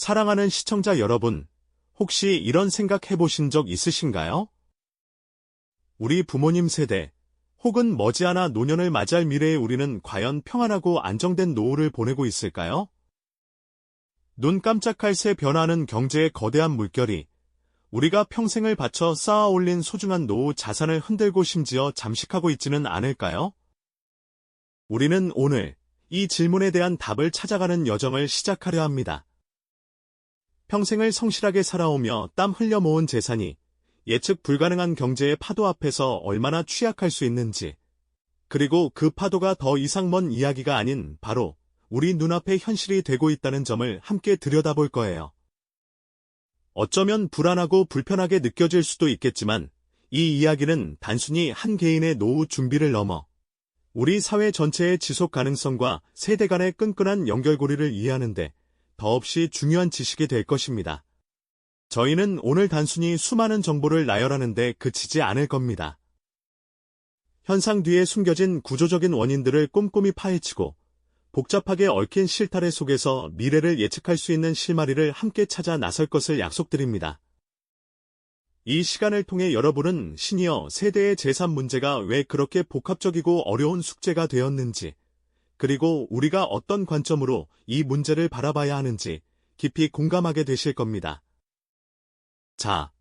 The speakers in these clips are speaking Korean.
사랑하는 시청자 여러분, 혹시 이런 생각 해보신 적 있으신가요? 우리 부모님 세대, 혹은 머지않아 노년을 맞이할 미래의 우리는 과연 평안하고 안정된 노후를 보내고 있을까요? 눈 깜짝할 새 변화하는 경제의 거대한 물결이 우리가 평생을 바쳐 쌓아 올린 소중한 노후 자산을 흔들고 심지어 잠식하고 있지는 않을까요? 우리는 오늘 이 질문에 대한 답을 찾아가는 여정을 시작하려 합니다. 평생을 성실하게 살아오며 땀 흘려 모은 재산이 예측 불가능한 경제의 파도 앞에서 얼마나 취약할 수 있는지, 그리고 그 파도가 더 이상 먼 이야기가 아닌 바로 우리 눈앞에 현실이 되고 있다는 점을 함께 들여다볼 거예요. 어쩌면 불안하고 불편하게 느껴질 수도 있겠지만 이 이야기는 단순히 한 개인의 노후 준비를 넘어 우리 사회 전체의 지속 가능성과 세대 간의 끈끈한 연결고리를 이해하는데 더없이 중요한 지식이 될 것입니다. 저희는 오늘 단순히 수많은 정보를 나열하는데 그치지 않을 겁니다. 현상 뒤에 숨겨진 구조적인 원인들을 꼼꼼히 파헤치고 복잡하게 얽힌 실타래 속에서 미래를 예측할 수 있는 실마리를 함께 찾아 나설 것을 약속드립니다. 이 시간을 통해 여러분은 시니어 세대의 재산 문제가 왜 그렇게 복합적이고 어려운 숙제가 되었는지, 그리고 우리가 어떤 관점으로 이 문제를 바라봐야 하는지 깊이 공감하게 되실 겁니다. 자,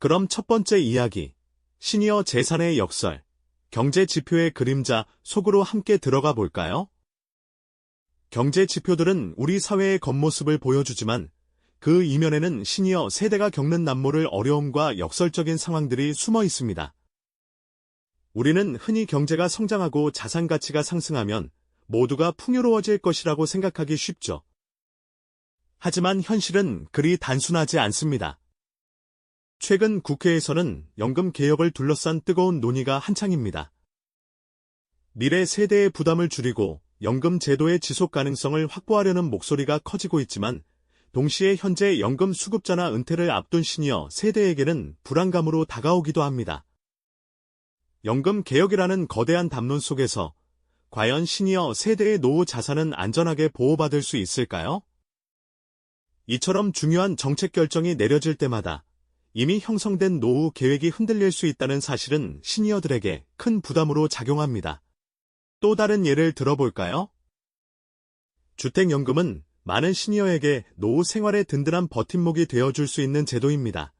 그럼 첫 번째 이야기, 시니어 재산의 역설, 경제 지표의 그림자 속으로 함께 들어가 볼까요? 경제 지표들은 우리 사회의 겉모습을 보여주지만 그 이면에는 시니어 세대가 겪는 남모를 어려움과 역설적인 상황들이 숨어 있습니다. 우리는 흔히 경제가 성장하고 자산 가치가 상승하면 모두가 풍요로워질 것이라고 생각하기 쉽죠. 하지만 현실은 그리 단순하지 않습니다. 최근 국회에서는 연금 개혁을 둘러싼 뜨거운 논의가 한창입니다. 미래 세대의 부담을 줄이고 연금 제도의 지속 가능성을 확보하려는 목소리가 커지고 있지만 동시에 현재 연금 수급자나 은퇴를 앞둔 시니어 세대에게는 불안감으로 다가오기도 합니다. 연금 개혁이라는 거대한 담론 속에서 과연 시니어 세대의 노후 자산은 안전하게 보호받을 수 있을까요? 이처럼 중요한 정책 결정이 내려질 때마다 이미 형성된 노후 계획이 흔들릴 수 있다는 사실은 시니어들에게 큰 부담으로 작용합니다. 또 다른 예를 들어볼까요? 주택연금은 많은 시니어에게 노후 생활의 든든한 버팀목이 되어줄 수 있는 제도입니다.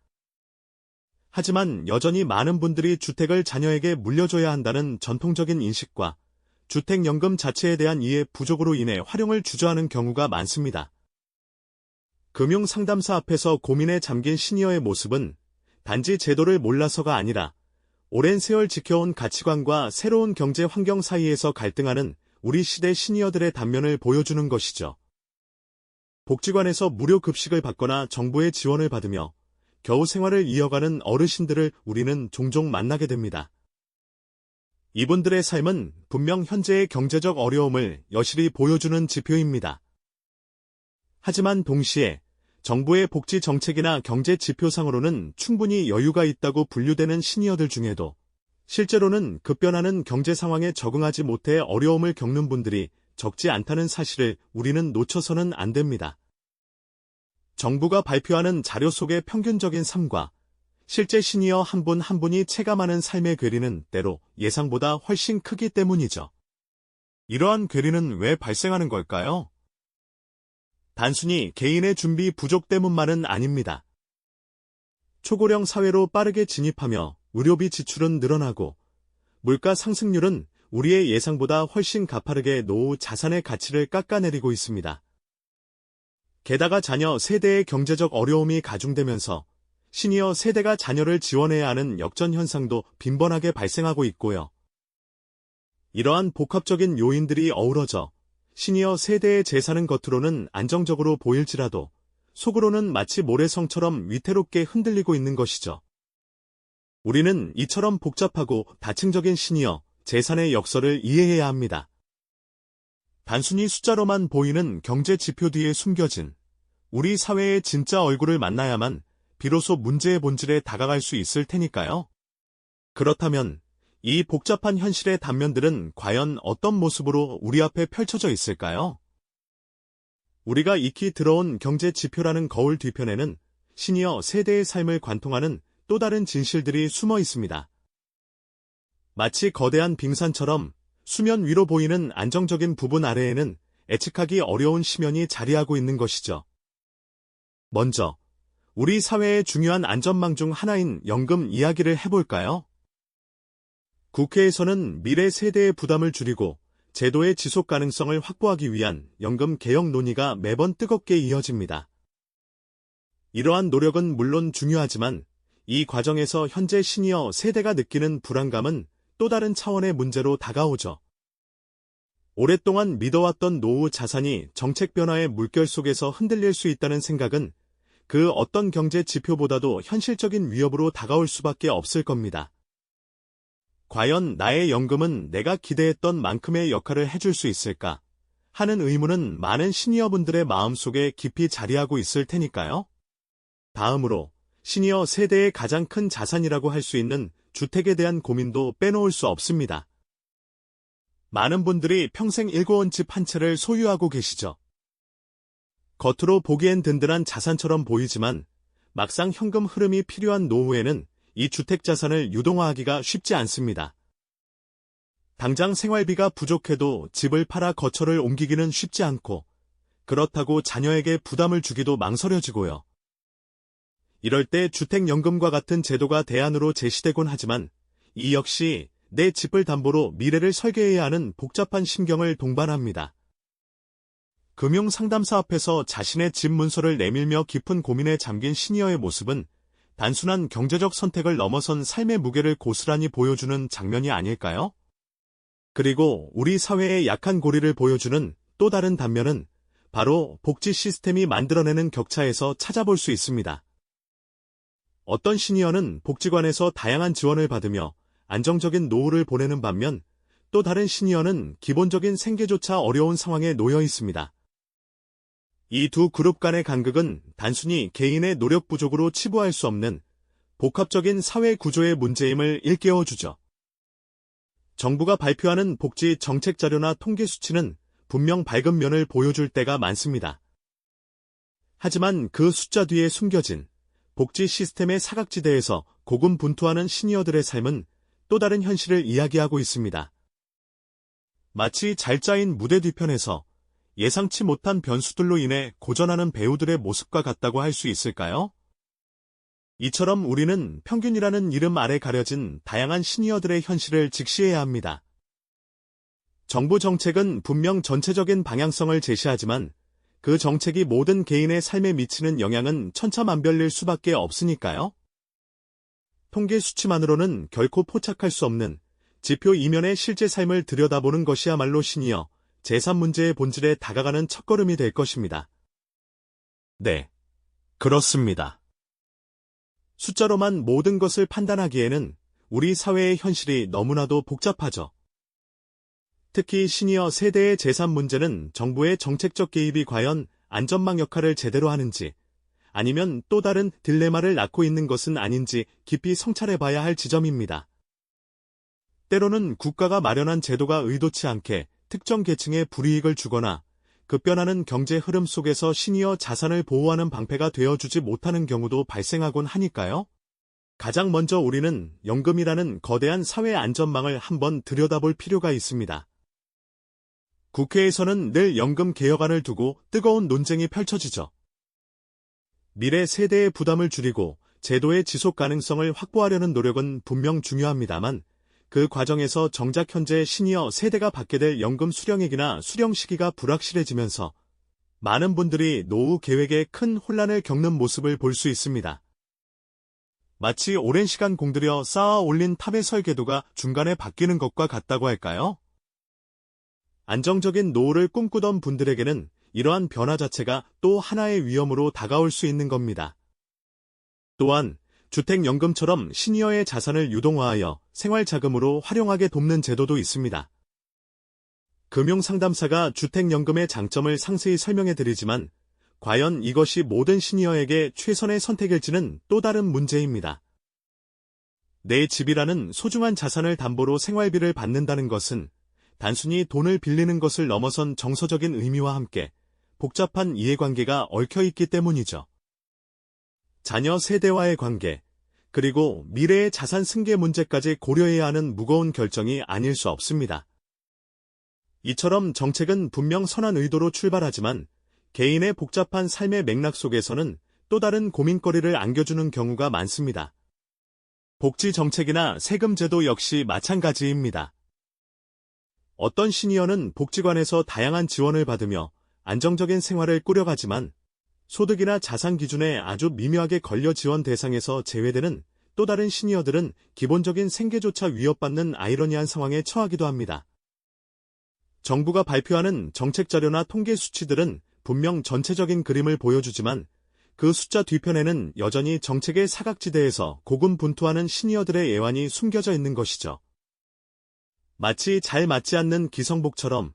하지만 여전히 많은 분들이 주택을 자녀에게 물려줘야 한다는 전통적인 인식과 주택연금 자체에 대한 이해 부족으로 인해 활용을 주저하는 경우가 많습니다. 금융상담사 앞에서 고민에 잠긴 시니어의 모습은 단지 제도를 몰라서가 아니라 오랜 세월 지켜온 가치관과 새로운 경제 환경 사이에서 갈등하는 우리 시대 시니어들의 단면을 보여주는 것이죠. 복지관에서 무료 급식을 받거나 정부의 지원을 받으며 겨우 생활을 이어가는 어르신들을 우리는 종종 만나게 됩니다. 이분들의 삶은 분명 현재의 경제적 어려움을 여실히 보여주는 지표입니다. 하지만 동시에 정부의 복지 정책이나 경제 지표상으로는 충분히 여유가 있다고 분류되는 시니어들 중에도 실제로는 급변하는 경제 상황에 적응하지 못해 어려움을 겪는 분들이 적지 않다는 사실을 우리는 놓쳐서는 안 됩니다. 정부가 발표하는 자료 속의 평균적인 삶과 실제 시니어 한 분한 한 분이 체감하는 삶의 괴리는 때로 예상보다 훨씬 크기 때문이죠. 이러한 괴리는 왜 발생하는 걸까요? 단순히 개인의 준비 부족 때문만은 아닙니다. 초고령 사회로 빠르게 진입하며 의료비 지출은 늘어나고 물가 상승률은 우리의 예상보다 훨씬 가파르게 노후 자산의 가치를 깎아내리고 있습니다. 게다가 자녀 세대의 경제적 어려움이 가중되면서 시니어 세대가 자녀를 지원해야 하는 역전 현상도 빈번하게 발생하고 있고요. 이러한 복합적인 요인들이 어우러져 시니어 세대의 재산은 겉으로는 안정적으로 보일지라도 속으로는 마치 모래성처럼 위태롭게 흔들리고 있는 것이죠. 우리는 이처럼 복잡하고 다층적인 시니어 재산의 역설을 이해해야 합니다. 단순히 숫자로만 보이는 경제 지표 뒤에 숨겨진 우리 사회의 진짜 얼굴을 만나야만 비로소 문제의 본질에 다가갈 수 있을 테니까요. 그렇다면 이 복잡한 현실의 단면들은 과연 어떤 모습으로 우리 앞에 펼쳐져 있을까요? 우리가 익히 들어온 경제 지표라는 거울 뒤편에는 시니어 세대의 삶을 관통하는 또 다른 진실들이 숨어 있습니다. 마치 거대한 빙산처럼 수면 위로 보이는 안정적인 부분 아래에는 예측하기 어려운 심연이 자리하고 있는 것이죠. 먼저, 우리 사회의 중요한 안전망 중 하나인 연금 이야기를 해볼까요? 국회에서는 미래 세대의 부담을 줄이고 제도의 지속 가능성을 확보하기 위한 연금 개혁 논의가 매번 뜨겁게 이어집니다. 이러한 노력은 물론 중요하지만 이 과정에서 현재 시니어 세대가 느끼는 불안감은 또 다른 차원의 문제로 다가오죠. 오랫동안 믿어왔던 노후 자산이 정책 변화의 물결 속에서 흔들릴 수 있다는 생각은 그 어떤 경제 지표보다도 현실적인 위협으로 다가올 수밖에 없을 겁니다. 과연 나의 연금은 내가 기대했던 만큼의 역할을 해줄 수 있을까? 하는 의문은 많은 시니어분들의 마음속에 깊이 자리하고 있을 테니까요. 다음으로 시니어 세대의 가장 큰 자산이라고 할 수 있는 주택에 대한 고민도 빼놓을 수 없습니다. 많은 분들이 평생 일궈온 집한 채를 소유하고 계시죠. 겉으로 보기엔 든든한 자산처럼 보이지만 막상 현금 흐름이 필요한 노후에는 이 주택 자산을 유동화하기가 쉽지 않습니다. 당장 생활비가 부족해도 집을 팔아 거처를 옮기기는 쉽지 않고 그렇다고 자녀에게 부담을 주기도 망설여지고요. 이럴 때 주택연금과 같은 제도가 대안으로 제시되곤 하지만 이 역시 내 집을 담보로 미래를 설계해야 하는 복잡한 심경을 동반합니다. 금융상담사 앞에서 자신의 집 문서를 내밀며 깊은 고민에 잠긴 시니어의 모습은 단순한 경제적 선택을 넘어선 삶의 무게를 고스란히 보여주는 장면이 아닐까요? 그리고 우리 사회의 약한 고리를 보여주는 또 다른 단면은 바로 복지 시스템이 만들어내는 격차에서 찾아볼 수 있습니다. 어떤 시니어는 복지관에서 다양한 지원을 받으며 안정적인 노후를 보내는 반면 또 다른 시니어는 기본적인 생계조차 어려운 상황에 놓여 있습니다. 이 두 그룹 간의 간극은 단순히 개인의 노력 부족으로 치부할 수 없는 복합적인 사회 구조의 문제임을 일깨워 주죠. 정부가 발표하는 복지 정책 자료나 통계 수치는 분명 밝은 면을 보여줄 때가 많습니다. 하지만 그 숫자 뒤에 숨겨진 복지 시스템의 사각지대에서 고군분투하는 시니어들의 삶은 또 다른 현실을 이야기하고 있습니다. 마치 잘 짜인 무대 뒤편에서 예상치 못한 변수들로 인해 고전하는 배우들의 모습과 같다고 할 수 있을까요? 이처럼 우리는 평균이라는 이름 아래 가려진 다양한 시니어들의 현실을 직시해야 합니다. 정부 정책은 분명 전체적인 방향성을 제시하지만 그 정책이 모든 개인의 삶에 미치는 영향은 천차만별일 수밖에 없으니까요. 통계 수치만으로는 결코 포착할 수 없는 지표 이면의 실제 삶을 들여다보는 것이야말로 시니어 재산 문제의 본질에 다가가는 첫걸음이 될 것입니다. 네, 그렇습니다. 숫자로만 모든 것을 판단하기에는 우리 사회의 현실이 너무나도 복잡하죠. 특히 시니어 세대의 재산 문제는 정부의 정책적 개입이 과연 안전망 역할을 제대로 하는지 아니면 또 다른 딜레마를 낳고 있는 것은 아닌지 깊이 성찰해 봐야 할 지점입니다. 때로는 국가가 마련한 제도가 의도치 않게 특정 계층에 불이익을 주거나 급변하는 경제 흐름 속에서 시니어 자산을 보호하는 방패가 되어주지 못하는 경우도 발생하곤 하니까요. 가장 먼저 우리는 연금이라는 거대한 사회 안전망을 한번 들여다볼 필요가 있습니다. 국회에서는 늘 연금 개혁안을 두고 뜨거운 논쟁이 펼쳐지죠. 미래 세대의 부담을 줄이고 제도의 지속 가능성을 확보하려는 노력은 분명 중요합니다만 그 과정에서 정작 현재 시니어 세대가 받게 될 연금 수령액이나 수령 시기가 불확실해지면서 많은 분들이 노후 계획에 큰 혼란을 겪는 모습을 볼 수 있습니다. 마치 오랜 시간 공들여 쌓아 올린 탑의 설계도가 중간에 바뀌는 것과 같다고 할까요? 안정적인 노후를 꿈꾸던 분들에게는 이러한 변화 자체가 또 하나의 위험으로 다가올 수 있는 겁니다. 또한 주택연금처럼 시니어의 자산을 유동화하여 생활자금으로 활용하게 돕는 제도도 있습니다. 금융상담사가 주택연금의 장점을 상세히 설명해 드리지만 과연 이것이 모든 시니어에게 최선의 선택일지는 또 다른 문제입니다. 내 집이라는 소중한 자산을 담보로 생활비를 받는다는 것은 단순히 돈을 빌리는 것을 넘어선 정서적인 의미와 함께 복잡한 이해관계가 얽혀 있기 때문이죠. 자녀 세대와의 관계, 그리고 미래의 자산 승계 문제까지 고려해야 하는 무거운 결정이 아닐 수 없습니다. 이처럼 정책은 분명 선한 의도로 출발하지만 개인의 복잡한 삶의 맥락 속에서는 또 다른 고민거리를 안겨주는 경우가 많습니다. 복지 정책이나 세금 제도 역시 마찬가지입니다. 어떤 시니어는 복지관에서 다양한 지원을 받으며 안정적인 생활을 꾸려가지만 소득이나 자산 기준에 아주 미묘하게 걸려 지원 대상에서 제외되는 또 다른 시니어들은 기본적인 생계조차 위협받는 아이러니한 상황에 처하기도 합니다. 정부가 발표하는 정책 자료나 통계 수치들은 분명 전체적인 그림을 보여주지만 그 숫자 뒤편에는 여전히 정책의 사각지대에서 고군분투하는 시니어들의 애환이 숨겨져 있는 것이죠. 마치 잘 맞지 않는 기성복처럼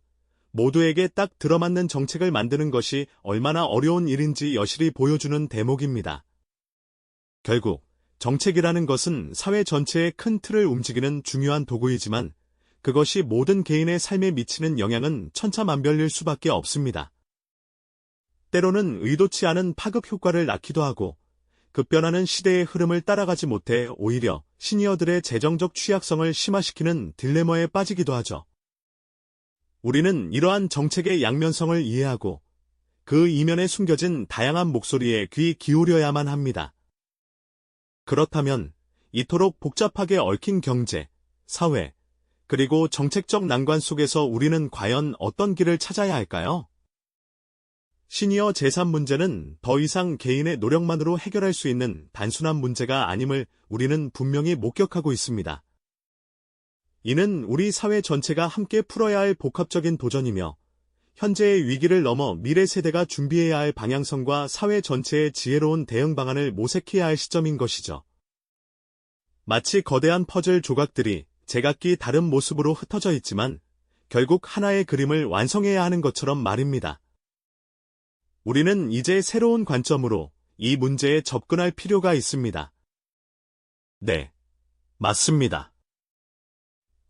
모두에게 딱 들어맞는 정책을 만드는 것이 얼마나 어려운 일인지 여실히 보여주는 대목입니다. 결국 정책이라는 것은 사회 전체의 큰 틀을 움직이는 중요한 도구이지만 그것이 모든 개인의 삶에 미치는 영향은 천차만별일 수밖에 없습니다. 때로는 의도치 않은 파급 효과를 낳기도 하고 급변하는 시대의 흐름을 따라가지 못해 오히려 시니어들의 재정적 취약성을 심화시키는 딜레머에 빠지기도 하죠. 우리는 이러한 정책의 양면성을 이해하고 그 이면에 숨겨진 다양한 목소리에 귀 기울여야만 합니다. 그렇다면 이토록 복잡하게 얽힌 경제, 사회, 그리고 정책적 난관 속에서 우리는 과연 어떤 길을 찾아야 할까요? 시니어 재산 문제는 더 이상 개인의 노력만으로 해결할 수 있는 단순한 문제가 아님을 우리는 분명히 목격하고 있습니다. 이는 우리 사회 전체가 함께 풀어야 할 복합적인 도전이며 현재의 위기를 넘어 미래 세대가 준비해야 할 방향성과 사회 전체의 지혜로운 대응 방안을 모색해야 할 시점인 것이죠. 마치 거대한 퍼즐 조각들이 제각기 다른 모습으로 흩어져 있지만 결국 하나의 그림을 완성해야 하는 것처럼 말입니다. 우리는 이제 새로운 관점으로 이 문제에 접근할 필요가 있습니다. 네, 맞습니다.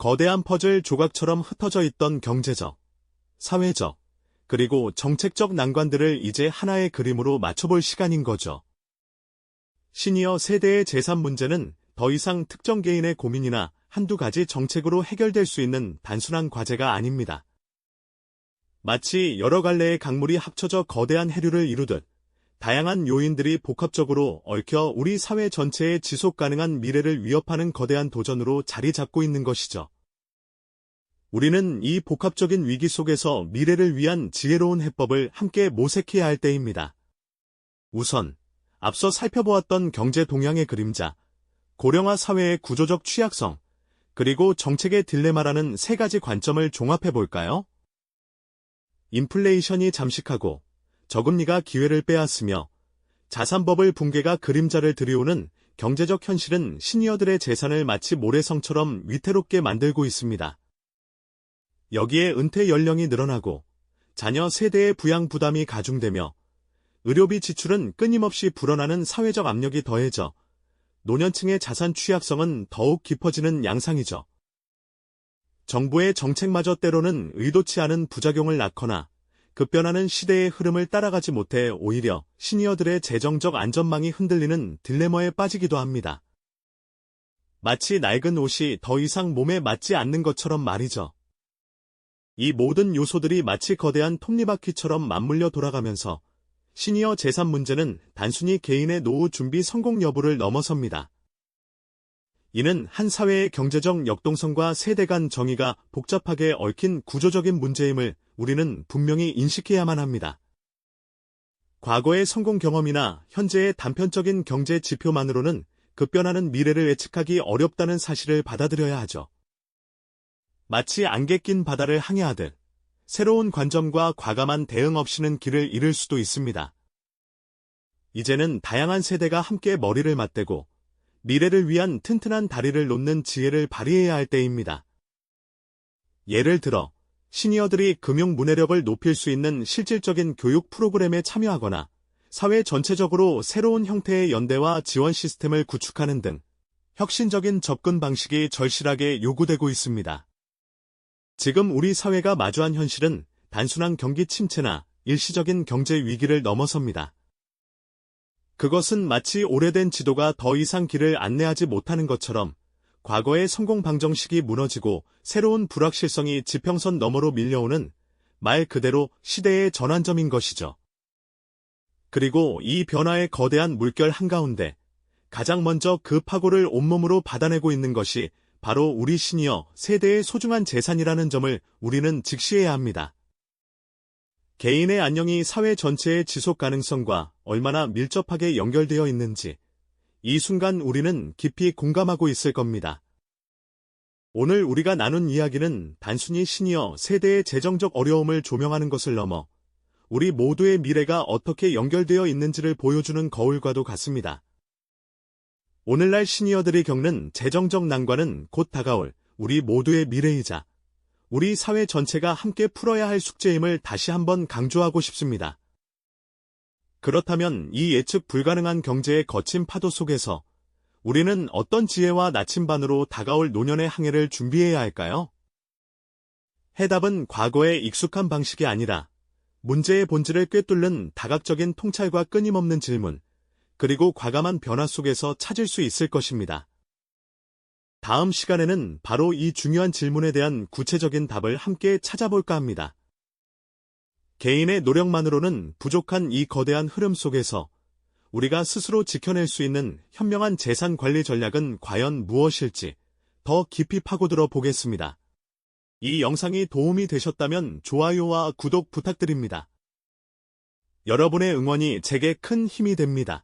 거대한 퍼즐 조각처럼 흩어져 있던 경제적, 사회적, 그리고 정책적 난관들을 이제 하나의 그림으로 맞춰볼 시간인 거죠. 시니어 세대의 재산 문제는 더 이상 특정 개인의 고민이나 한두 가지 정책으로 해결될 수 있는 단순한 과제가 아닙니다. 마치 여러 갈래의 강물이 합쳐져 거대한 해류를 이루듯 다양한 요인들이 복합적으로 얽혀 우리 사회 전체의 지속 가능한 미래를 위협하는 거대한 도전으로 자리 잡고 있는 것이죠. 우리는 이 복합적인 위기 속에서 미래를 위한 지혜로운 해법을 함께 모색해야 할 때입니다. 우선, 앞서 살펴보았던 경제 동향의 그림자, 고령화 사회의 구조적 취약성, 그리고 정책의 딜레마라는 세 가지 관점을 종합해 볼까요? 인플레이션이 잠식하고 저금리가 기회를 빼앗으며 자산버블 붕괴가 그림자를 들이오는 경제적 현실은 시니어들의 재산을 마치 모래성처럼 위태롭게 만들고 있습니다. 여기에 은퇴 연령이 늘어나고 자녀 세대의 부양 부담이 가중되며 의료비 지출은 끊임없이 불어나는 사회적 압력이 더해져 노년층의 자산 취약성은 더욱 깊어지는 양상이죠. 정부의 정책마저 때로는 의도치 않은 부작용을 낳거나 급변하는 시대의 흐름을 따라가지 못해 오히려 시니어들의 재정적 안전망이 흔들리는 딜레머에 빠지기도 합니다. 마치 낡은 옷이 더 이상 몸에 맞지 않는 것처럼 말이죠. 이 모든 요소들이 마치 거대한 톱니바퀴처럼 맞물려 돌아가면서 시니어 재산 문제는 단순히 개인의 노후 준비 성공 여부를 넘어섭니다. 이는 한 사회의 경제적 역동성과 세대 간 정의가 복잡하게 얽힌 구조적인 문제임을 우리는 분명히 인식해야만 합니다. 과거의 성공 경험이나 현재의 단편적인 경제 지표만으로는 급변하는 미래를 예측하기 어렵다는 사실을 받아들여야 하죠. 마치 안개 낀 바다를 항해하듯 새로운 관점과 과감한 대응 없이는 길을 잃을 수도 있습니다. 이제는 다양한 세대가 함께 머리를 맞대고 미래를 위한 튼튼한 다리를 놓는 지혜를 발휘해야 할 때입니다. 예를 들어 시니어들이 금융 문해력을 높일 수 있는 실질적인 교육 프로그램에 참여하거나 사회 전체적으로 새로운 형태의 연대와 지원 시스템을 구축하는 등 혁신적인 접근 방식이 절실하게 요구되고 있습니다. 지금 우리 사회가 마주한 현실은 단순한 경기 침체나 일시적인 경제 위기를 넘어섭니다. 그것은 마치 오래된 지도가 더 이상 길을 안내하지 못하는 것처럼 과거의 성공 방정식이 무너지고 새로운 불확실성이 지평선 너머로 밀려오는 말 그대로 시대의 전환점인 것이죠. 그리고 이 변화의 거대한 물결 한가운데 가장 먼저 그 파고를 온몸으로 받아내고 있는 것이 바로 우리 시니어 세대의 소중한 재산이라는 점을 우리는 직시해야 합니다. 개인의 안녕이 사회 전체의 지속 가능성과 얼마나 밀접하게 연결되어 있는지 이 순간 우리는 깊이 공감하고 있을 겁니다. 오늘 우리가 나눈 이야기는 단순히 시니어 세대의 재정적 어려움을 조명하는 것을 넘어 우리 모두의 미래가 어떻게 연결되어 있는지를 보여주는 거울과도 같습니다. 오늘날 시니어들이 겪는 재정적 난관은 곧 다가올 우리 모두의 미래이자 우리 사회 전체가 함께 풀어야 할 숙제임을 다시 한번 강조하고 싶습니다. 그렇다면 이 예측 불가능한 경제의 거친 파도 속에서 우리는 어떤 지혜와 나침반으로 다가올 노년의 항해를 준비해야 할까요? 해답은 과거의 익숙한 방식이 아니라 문제의 본질을 꿰뚫는 다각적인 통찰과 끊임없는 질문, 그리고 과감한 변화 속에서 찾을 수 있을 것입니다. 다음 시간에는 바로 이 중요한 질문에 대한 구체적인 답을 함께 찾아볼까 합니다. 개인의 노력만으로는 부족한 이 거대한 흐름 속에서 우리가 스스로 지켜낼 수 있는 현명한 재산 관리 전략은 과연 무엇일지 더 깊이 파고들어 보겠습니다. 이 영상이 도움이 되셨다면 좋아요와 구독 부탁드립니다. 여러분의 응원이 제게 큰 힘이 됩니다.